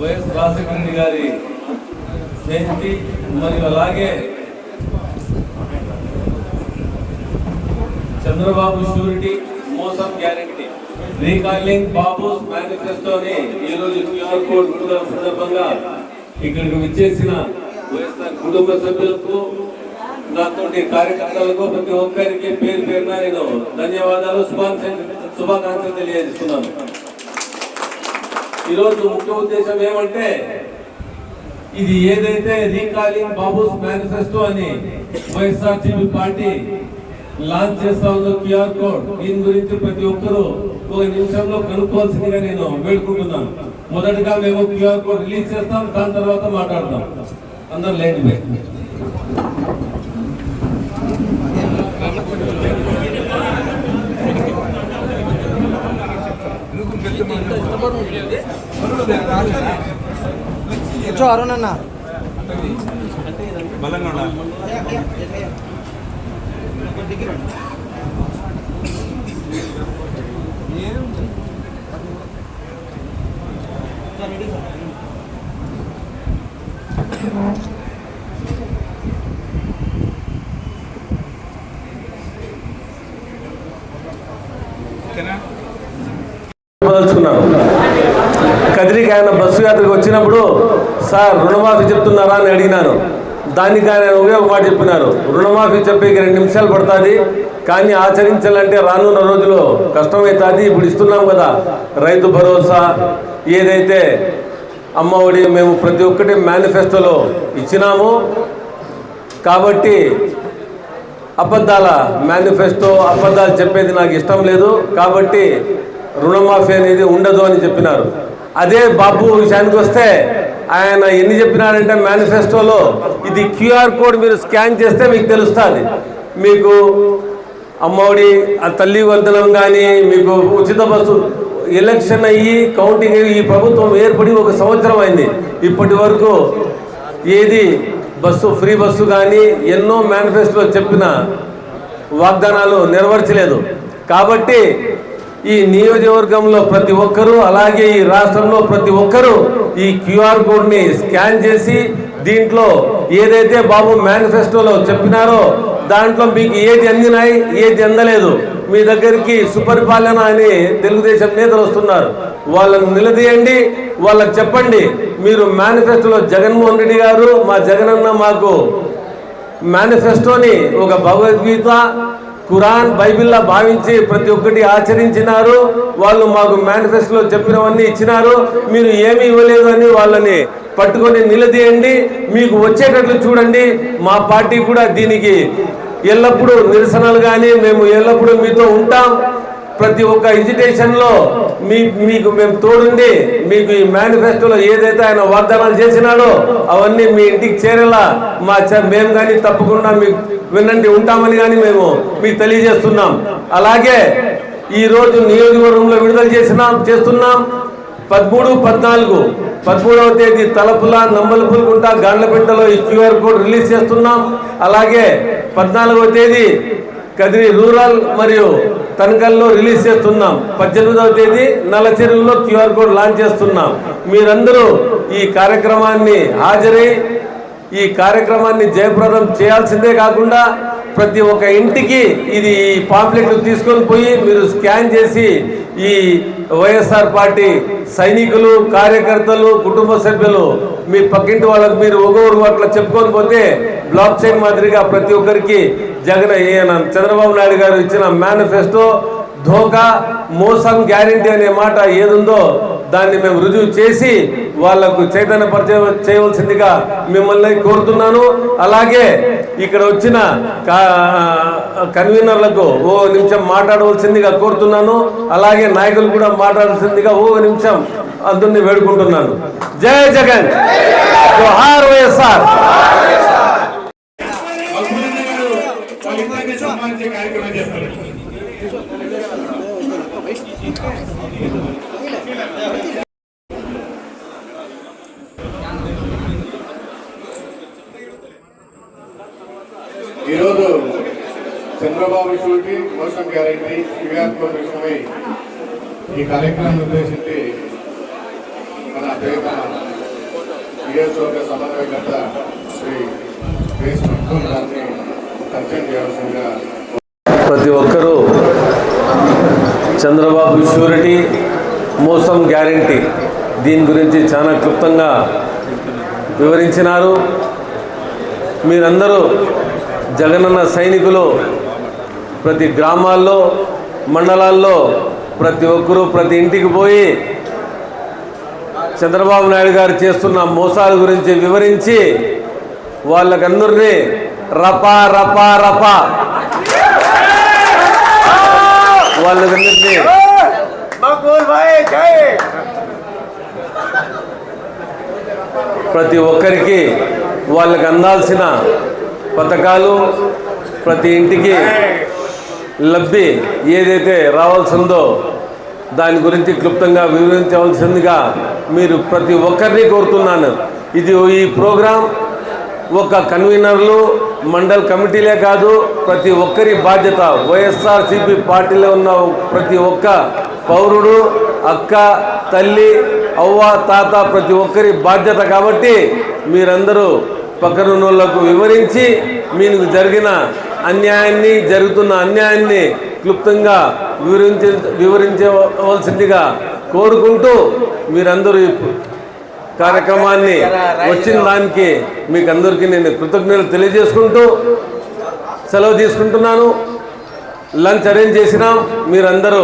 YS Rajasekhara గారి జయంతి మరియు అలాగే చంద్రబాబు షూరిటీ మోసం గ్యారెంటీ. రీకాలింగ్ బాబు మేనిఫెస్టోని ఈరోజు రోజు క్యూఆర్ కోడ్ విడుదల సందర్భంగా ఇక్కడికి విచ్చేసిన వైఎస్ఆర్ కుటుంబ సభ్యులకు నాతోటి కార్యకర్తలకు ప్రతి ఒక్కరికి పేరు పేరున నేను ధన్యవాదాలు శుభాకాంక్షలు శుభాకాంక్షలు తెలియజేస్తున్నాను. ఈరోజు ముఖ్య ఉద్దేశం ఏమంటే ఇది ఏదైతే రీకాలింగ్ బాబుస్ మేనిఫెస్టో అని వైఎస్ఆర్సీపీ పార్టీ లాంచ్ చేస్తా ఉందో క్యూఆర్ కోడ్ దీని గురించి ప్రతి ఒక్కరూ ఒక నిమిషంలో కనుక్కోవాల్సిందిగా నేను వేడుకుంటున్నాను. మొదటగా మేము క్యూఆర్ కోడ్ రిలీజ్ చేస్తాం దాని తర్వాత మాట్లాడతాం అందరు లేండి కూర్చో అరుణ్ అన్న. బలంగా ఉండాలి ఓకేనా చెప్పదలుచుకున్నాను కదిరికి ఆయన బస్సు యాత్రకు వచ్చినప్పుడు సార్ రుణమాఫీ చెప్తున్నారా? అని అడిగినాను. దానికి ఆయన ఒకే ఒక మాట చెప్పినారు. రుణమాఫీ చెప్పేకి రెండు నిమిషాలు పడుతుంది కానీ ఆచరించాలంటే రానున్న రోజుల్లో కష్టమవుతుంది ఇప్పుడు ఇస్తున్నాం కదా రైతు భరోసా ఏదైతే అమ్మఒడి మేము ప్రతి ఒక్కటి మేనిఫెస్టోలో ఇచ్చినాము కాబట్టి అబద్ధాల మేనిఫెస్టో అబద్ధాలు చెప్పేది నాకు ఇష్టం లేదు కాబట్టి రుణమాఫీ అనేది ఉండదు అని చెప్పినారు. అదే బాబు విషయానికి వస్తే ఆయన ఎన్ని చెప్పినారంటే మేనిఫెస్టోలో ఇది క్యూఆర్ కోడ్ మీరు స్కాన్ చేస్తే మీకు తెలుస్తుంది. మీకు అమ్మఒడి ఆ తల్లి వందనం కానీ మీకు ఉచిత బస్సు ఎలక్షన్ అయ్యి కౌంటింగ్ అయ్యి ఈ ప్రభుత్వం ఏర్పడి ఒక సంవత్సరం అయింది. ఇప్పటి వరకు ఏది బస్సు ఫ్రీ బస్సు కానీ ఎన్నో మేనిఫెస్టోలో చెప్పిన వాగ్దానాలు నెరవేర్చలేదు. కాబట్టి ఈ నియోజకవర్గంలో ప్రతి ఒక్కరూ అలాగే ఈ రాష్ట్రంలో ప్రతి ఒక్కరూ ఈ క్యూఆర్ కోడ్ని స్కాన్ చేసి దీంట్లో ఏదైతే బాబు మేనిఫెస్టోలో చెప్పినారో దాంట్లో మీకు ఏది అందినాయి ఏది అందలేదు మీ దగ్గరికి సుపరిపాలన అని తెలుగుదేశం నేతలు వస్తున్నారు. వాళ్ళని నిలదీయండి వాళ్ళకి చెప్పండి మీరు మేనిఫెస్టోలో జగన్మోహన్ రెడ్డి గారు మా జగనన్న మాకు మేనిఫెస్టోని ఒక భగవద్గీత ఖురాన్ బైబిల్లా భావించి ప్రతి ఒక్కటి ఆచరించినారు. వాళ్ళు మాకు మేనిఫెస్టోలో చెప్పినవన్నీ ఇచ్చినారు. మీరు ఏమీ ఇవ్వలేదు అని వాళ్ళని పట్టుకొని నిలదీయండి. మీకు వచ్చేటట్లు చూడండి. మా పార్టీ కూడా దీనికి ఎల్లప్పుడూ నిరసనలు కానీ మేము ఎల్లప్పుడూ మీతో ఉంటాం. ప్రతి ఒక్క ఎజిటేషన్లో మీ మీకు మేము తోడుండి మీకు ఈ మేనిఫెస్టోలో ఏదైతే ఆయన వాగ్దానాలు చేసినాడో అవన్నీ మీ ఇంటికి చేరేలా మా చ- మేము కానీ తప్పకుండా మీకు వినండి ఉంటామని కానీ మేము మీకు తెలియజేస్తున్నాం. అలాగే ఈ రోజు నియోజకవర్గంలో విడుదల చేసినాం చేస్తున్నాం. పదమూడు పద్నాలుగు పదమూడవ తేదీ తలపుల నంబలపులగుంట గాండ్లపెట్టలో ఈ క్యూఆర్ కోడ్ రిలీజ్ చేస్తున్నాం. అలాగే పద్నాలుగవ తేదీ కదిరి రూరల్ మరియు తనకల్లో రిలీజ్ చేస్తున్నాం. పద్దెనిమిదవ తేదీ నల్లచెరువులో క్యూఆర్ కోడ్ లాంచ్ చేస్తున్నాం. మీరందరూ ఈ కార్యక్రమాన్ని హాజరై ఈ కార్యక్రమాన్ని జయప్రదం చేయాల్సిందే కాకుండా ప్రతి ఒక్క ఇంటికి ఇది ఈ పాంప్లెట్ తీసుకొని పోయి మీరు స్కాన్ చేసి ఈ వైఎస్ఆర్ పార్టీ సైనికులు కార్యకర్తలు కుటుంబ సభ్యులు మీ పక్కింటి వాళ్ళకి మీరు ఒక్కొక్కరు అట్లా చెప్పుకొని పోతే బ్లాక్ చైన్ మాదిరిగా ప్రతి ఒక్కరికి జగన్ ఈయన చంద్రబాబు నాయుడు గారు ఇచ్చిన మేనిఫెస్టో ధోకా మోసం గ్యారంటీ అనే మాట ఏదుందో దాన్ని మేము రుజువు చేసి వాళ్ళకు చైతన్యపరిచే చేయవలసిందిగా మిమ్మల్ని కోరుతున్నాను. అలాగే ఇక్కడ వచ్చిన కా- కన్వీనర్లకు ఓ నిమిషం మాట్లాడవలసిందిగా కోరుతున్నాను. అలాగే నాయకులు కూడా మాట్లాడాల్సిందిగా ఓ నిమిషం అందరినీ వేడుకుంటున్నాను. జై జగన్! జోహార్ వైఎస్ఆర్! చంద్రబాబు షూరిటీ మోసం గ్యారెంటీ క్యూఆర్ విషయమై ఈ కార్యక్రమాన్ని ఉద్దేశించి మన ప్రియతమ నియోజకవర్గ సమన్వయకర్త శ్రీ కేసు మక్తూమ్ గారిని పరిచయం చేయాల్సిందిగా ప్రతి ఒక్కరూ చంద్రబాబు షూరిటీ మోసం గ్యారంటీ దీని గురించి చాలా క్లుప్తంగా వివరించినారు. మీరందరూ జగనన్న సైనికులు ప్రతి గ్రామాల్లో మండలాల్లో ప్రతి ఒక్కరూ ప్రతి ఇంటికి పోయి చంద్రబాబు నాయుడు గారు చేస్తున్న మోసాల గురించి వివరించి వాళ్ళకందరినీ రపా రపా రపా. వాళ్ళకందరినీ ప్రతి ఒక్కరికి వాళ్ళకి అందాల్సిన పథకాలు ప్రతి ఇంటికి లబ్ధి ఏదైతే రావాల్సిందో దాని గురించి క్లుప్తంగా వివరించవలసిందిగా మీరు ప్రతి ఒక్కరిని కోరుతున్నాను. ఇది ఈ ప్రోగ్రాం ఒక కన్వీనర్లు మండల్ కమిటీలే కాదు ప్రతి ఒక్కరి బాధ్యత. వైఎస్ఆర్సీపీ పార్టీలో ఉన్న ప్రతి ఒక్క పౌరుడు అక్క తల్లి అవ్వ తాత ప్రతి ఒక్కరి బాధ్యత కాబట్టి మీరందరూ పక్కనున్నోళ్ళకు వివరించి మీకు జరిగిన అన్యాయాన్ని జరుగుతున్న అన్యాయాన్ని క్లుప్తంగా వివరించ వివరించవలసిందిగా కోరుకుంటూ మీరందరూ కార్యక్రమాన్ని వచ్చిన దానికి మీకు అందరికీ నేను కృతజ్ఞతలు తెలియజేసుకుంటూ సెలవు తీసుకుంటున్నాను. లంచ్ అరేంజ్ చేసినాం. మీరందరూ